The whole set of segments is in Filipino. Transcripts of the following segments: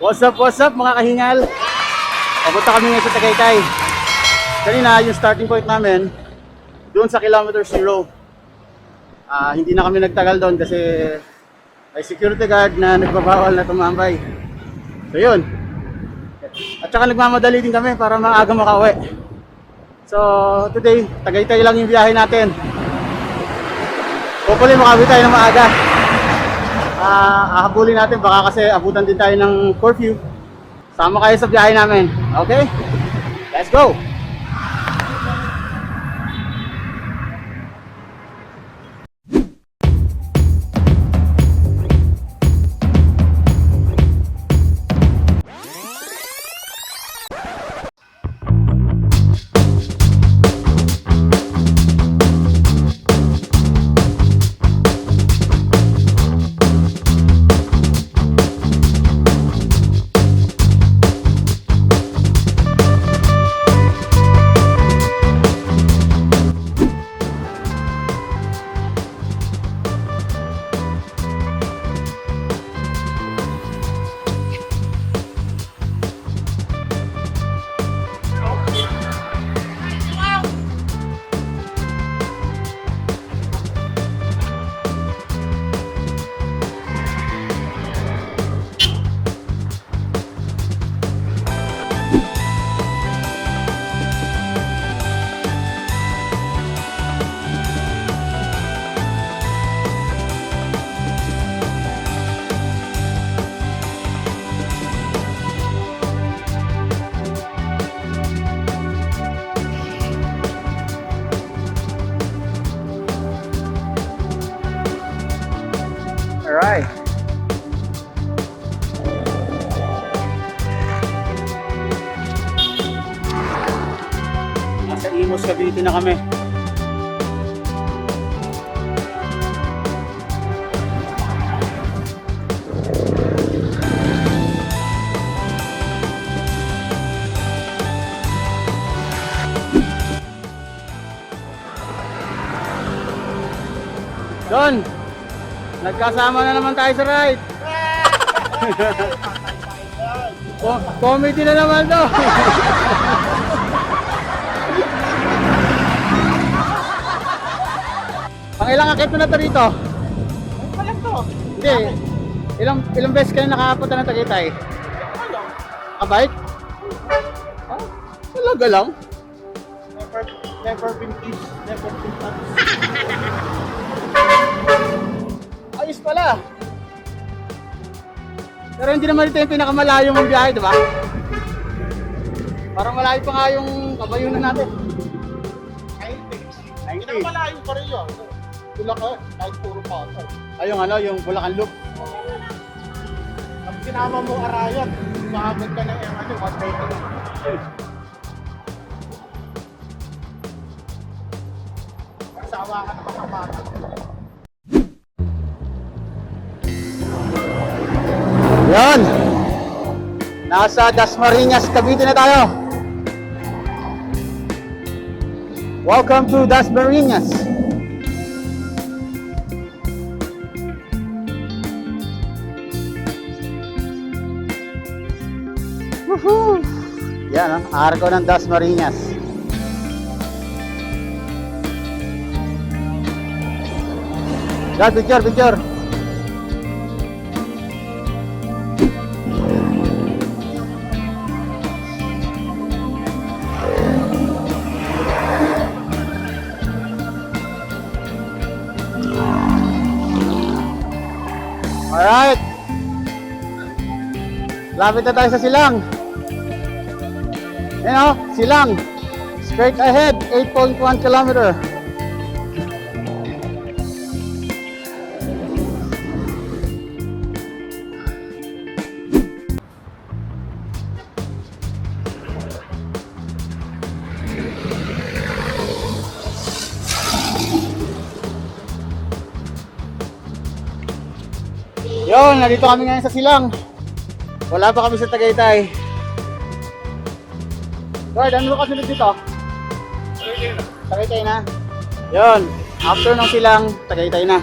What's up, what's up mga kahingal? Papunta kami ngayon sa Tagaytay. Kanina, yung starting point namin, doon sa kilometer zero. Ah, hindi na kami nagtagal doon kasi may security guard na nagbabawal na tumambay. So yun. At saka nagmamadali din kami para maaga makauwi. So today, Tagaytay lang yung biyahe natin. Hopefully makauwi tayo ng maaga. Ah, ahabulin natin baka kasi abutan din tayo ng curfew. Sama kayo sa biyahe namin. Okay? Let's go! Imos, Cavite na kami. Don, nagkasama na naman tayo sa ride. Co- comedy na naman to. ilang akit mo na to rito? Pa lang to. Hindi. Ilang ilang beses ka na nakapunta ng Tagaytay? Kabike? Ah, talaga lang. Never, never been kissed, never been touched. Ayos pala. Pero hindi naman ito yung pinakamalayo mong biyahe, di ba? Parang malayo pa nga yung kabayunan natin. Ay, thanks. 90. Pinakamalayo pa rin yun. Tula ka, kahit puro ako. Ay, yung ano, yung Bulacan Loop. Pag sinama mo arayan, maabot ka ng yung ano, 120. Sawa ka na mga bata. Yan! Nasa Dasmariñas, Cavite na tayo. Welcome to Dasmariñas. Arko ng Dasmariñas. Dad, picture, picture. Alright. Lapit na tayo sa silang. Yan o, silang. Straight ahead, 8.1 kilometer. Yon, nandito kami ngayon sa Silang. Wala pa kami sa Tagaytay. Lord, ano ka sunod dito? Tagaytay na. Yun. After ng silang, tagaytay na.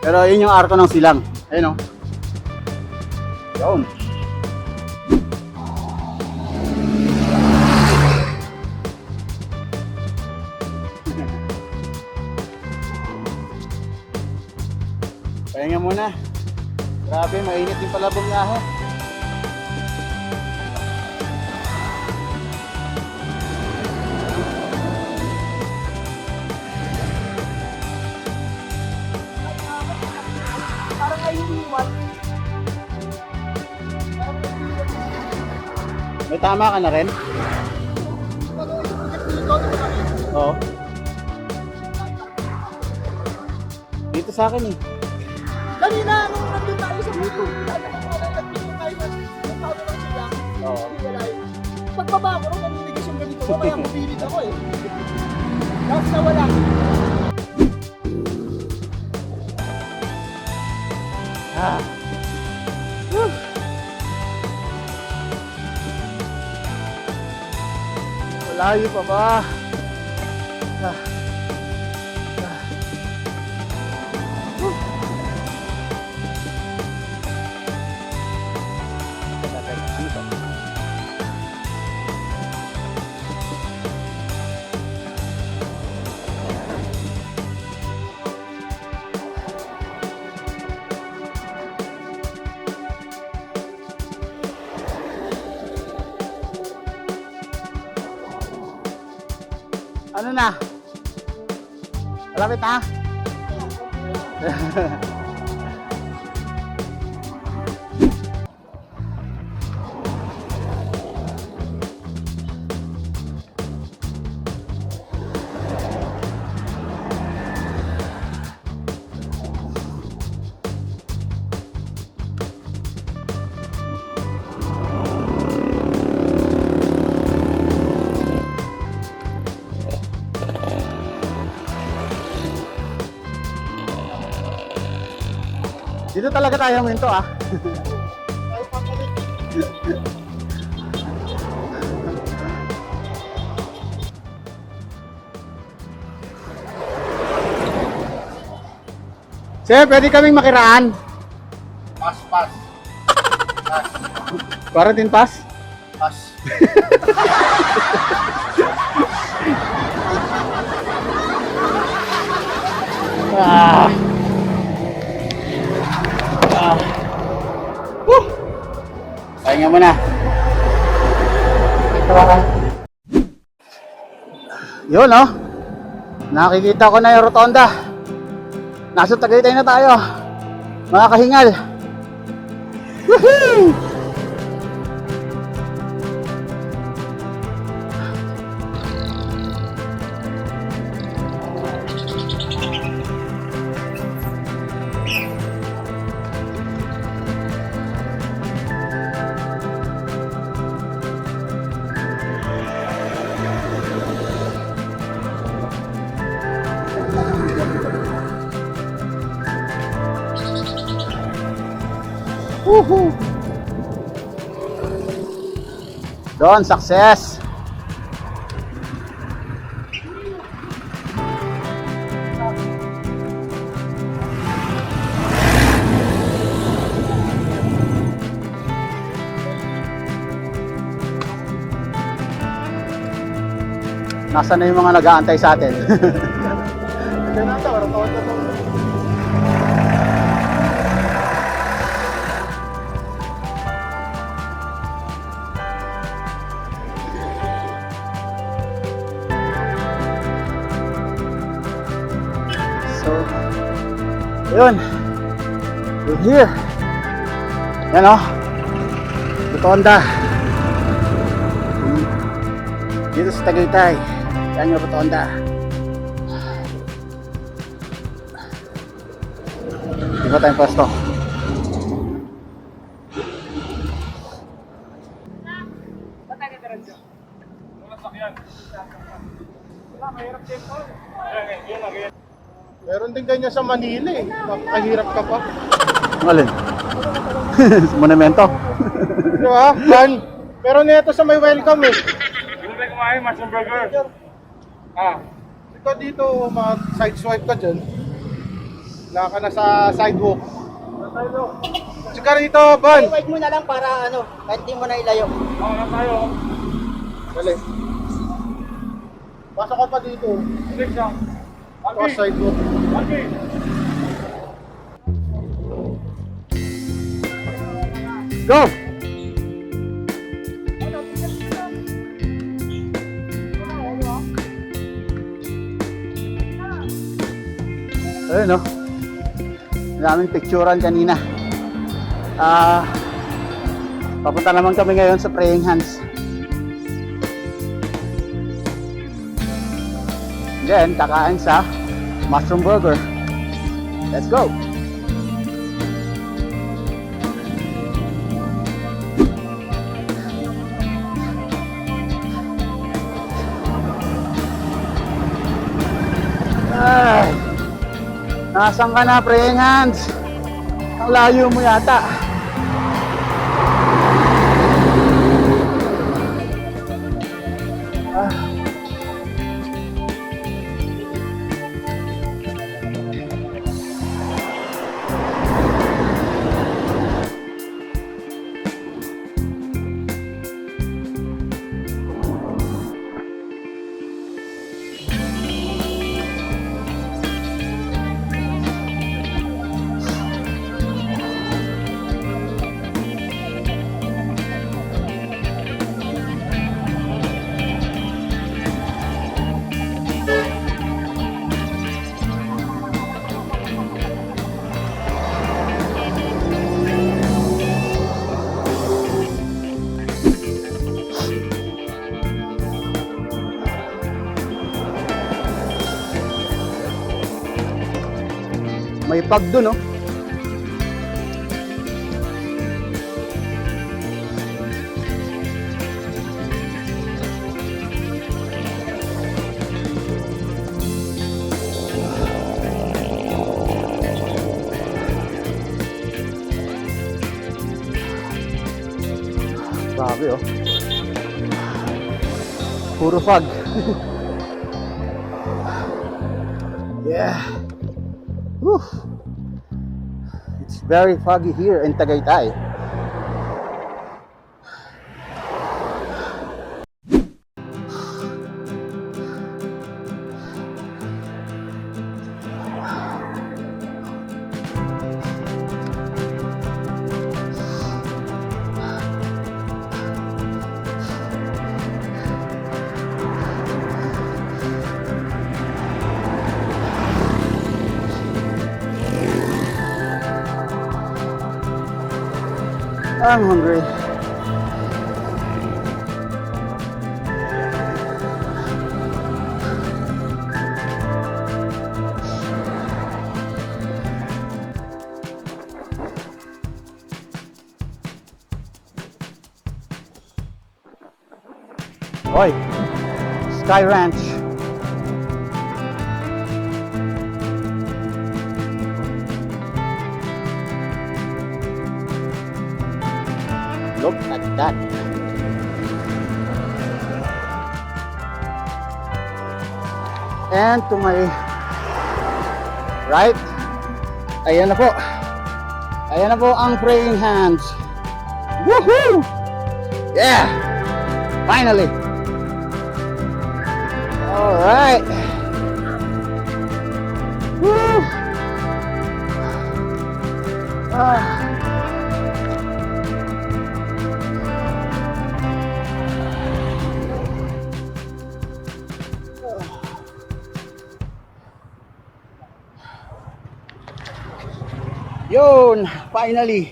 Pero yun yung arko ng silang. Ayun o. Yun. Pahinga muna. Grabe, mainit yung palabong niya ako. Tama ka na rin? Oo. Dito sa akin eh. Kanina, nung nandun tayo sa sila. Oo. Pagbaba ko, nung naninigas yung ganito ko, kaya mapilit ako eh. Tapos nawala. Ah. Malayo pa ba? Ah. Ah. Yeah. Dito talaga tayo huminto ah. Tayo papalit. Sir, pwede kaming makiraan. Pass, pass. Pass. Quarantine pass? Pass. Ah. Ah. Pahinga muna. Yun oh. Nakikita ko na yung rotonda. Nasa Tagaytay na tayo. Mga kahingal. Woohoo! Doon, success! Nasaan na yung mga nag-aantay sa atin? yun. We're here. Yan o. Rotonda. Dito sa Tagaytay. Yan yung rotonda. Di ba tayong pwesto? Meron din ganyan sa Manila eh. Makakahirap ka pa. Ang alin? sa monumento. Di ba? Van. Meron nito sa may welcome eh. Hindi ba kumain, mushroom burger? Ah, Ikaw dito, mag-side swipe ka dyan. Wala ka na sa sidewalk. Sige rito, Van. Wait mo na lang para ano, kahit di mo na ilayo. ako na tayo. Dali. Pasok ka pa dito. Six lang. Ito sidewalk. Go! Ayun no. Daming picturean kanina. Ah, papunta naman kami ngayon sa Praying Hands. Then, kakain sa Mushroom Burger. Let's go! Ay! Nasaan ka na, praying hands? Ang layo mo yata. May pag dun, oh. Grabe, oh. Puro fog. yeah. Whew. Very foggy here in Tagaytay. I'm hungry. Oi, Sky Ranch. Look at that. And to my right, ayan na po. Ayan na po ang praying hands. Woohoo! Yeah! Finally! Alright! Yun, finally.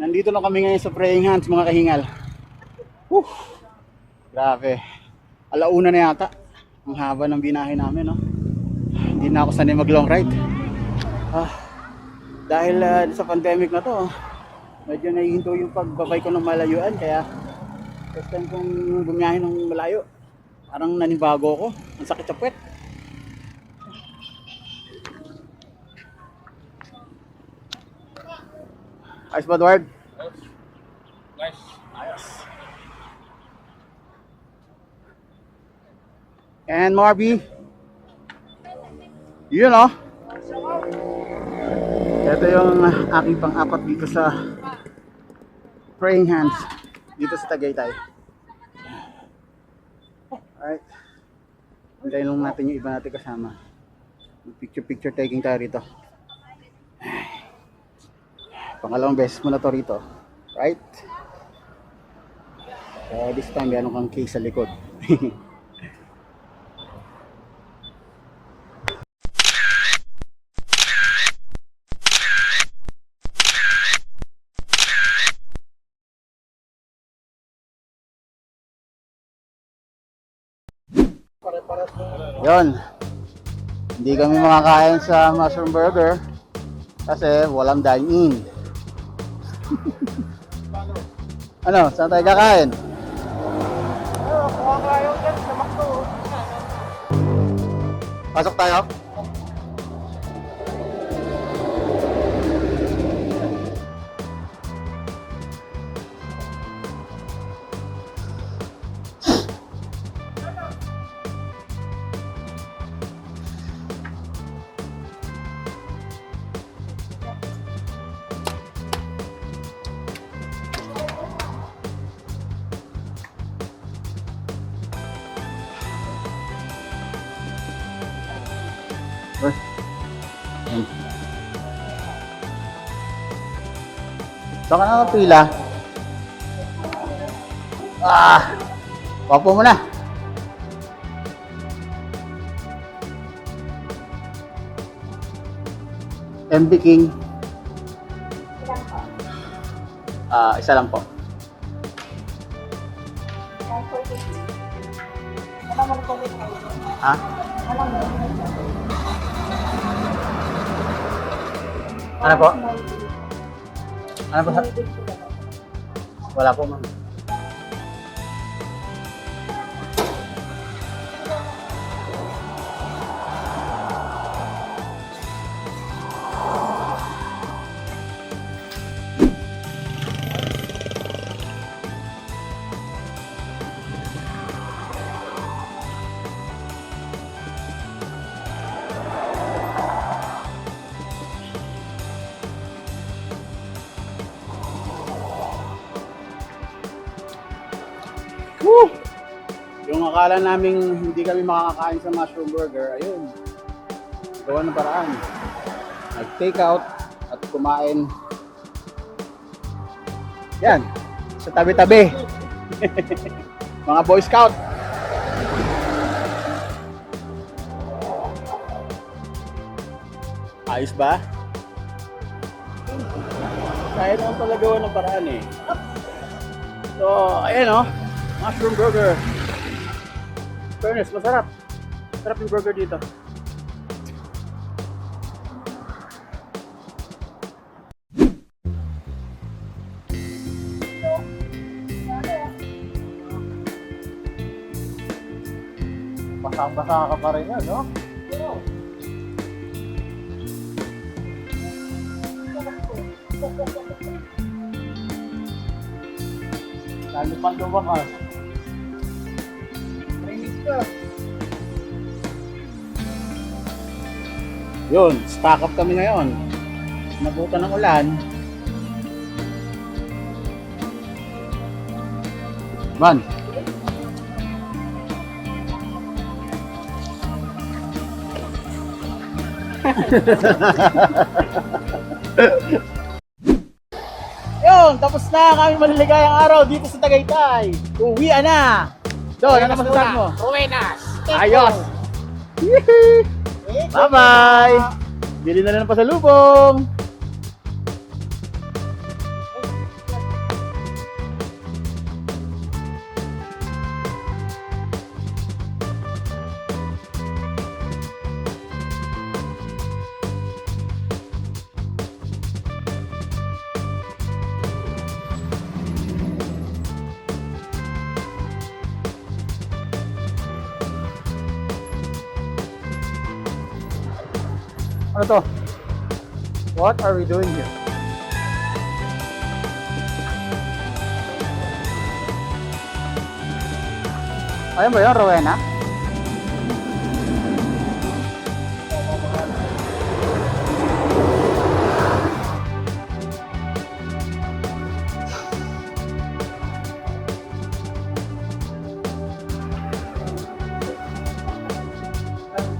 Nandito na kami ngayon sa Praying Hands mga kahingal. Whew. Grabe. Alauna na yata. Ang haba ng binahe namin, no? Hindi na ako sanay mag long ride. Ah, dahil ah, sa pandemic na to, medyo nahihinto yung pagbabay ko ng malayuan. Kaya, first time kong bumiyahe ng malayo. Parang nanibago ko. Ang sakit sa puwet. Ayos ba, Edward? Nice. And Marby. Yun oh. Ito yung aking pang-apat dito sa Praying Hands dito sa Tagaytay. Alright. Hintayin lang natin yung iba natin kasama. Picture-picture taking tayo rito. Pangalawang beses mo na to rito. Right? So this time, meron kang case sa likod. Yon. Hindi kami makakain sa mushroom burger kasi walang dine-in. Ano, saan tayo kakain? Pasok tayo? Saan ka nakapila? Ah! Wapo mo na. MB King. Ah, isa lang po. Ha? Ano po? Ano po? sa- Wala po, ma'am. Akala naming hindi kami makakakain sa mushroom burger, ayun. Gawa ng paraan. Nag-take out at kumain. Yan. Sa tabi-tabi. Mga Boy Scout. Ayos ba? Kaya naman pala gawa ng paraan eh. So, ayan o. Mushroom burger. Fairness, masarap. Sarap yung burger dito. Basang-basa ka pa rin yan, no? Lalo pang lumakas. Yun, stock up kami ngayon. Nabuta ng ulan. Man. Yun, tapos na kami maliligayang araw dito sa Tagaytay. Uwi na. Don, ano masasabi mo? Ruenas! Ayos! Bye-bye! Bili na lang pa sa lubong! What are we doing here? Ayan ba yun, Rowena?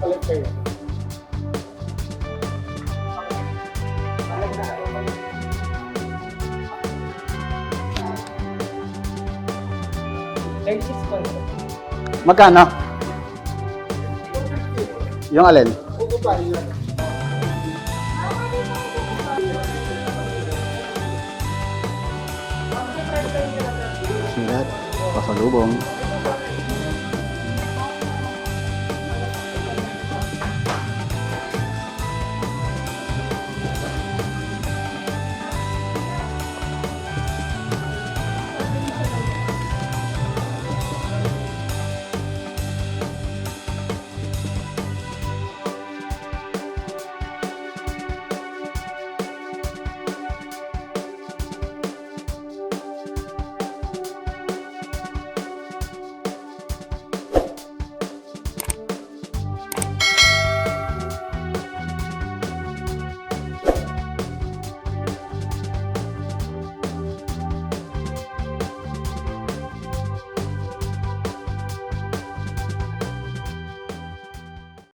Thank you. Magkano? Yung alin? Sirat. Pasalubong.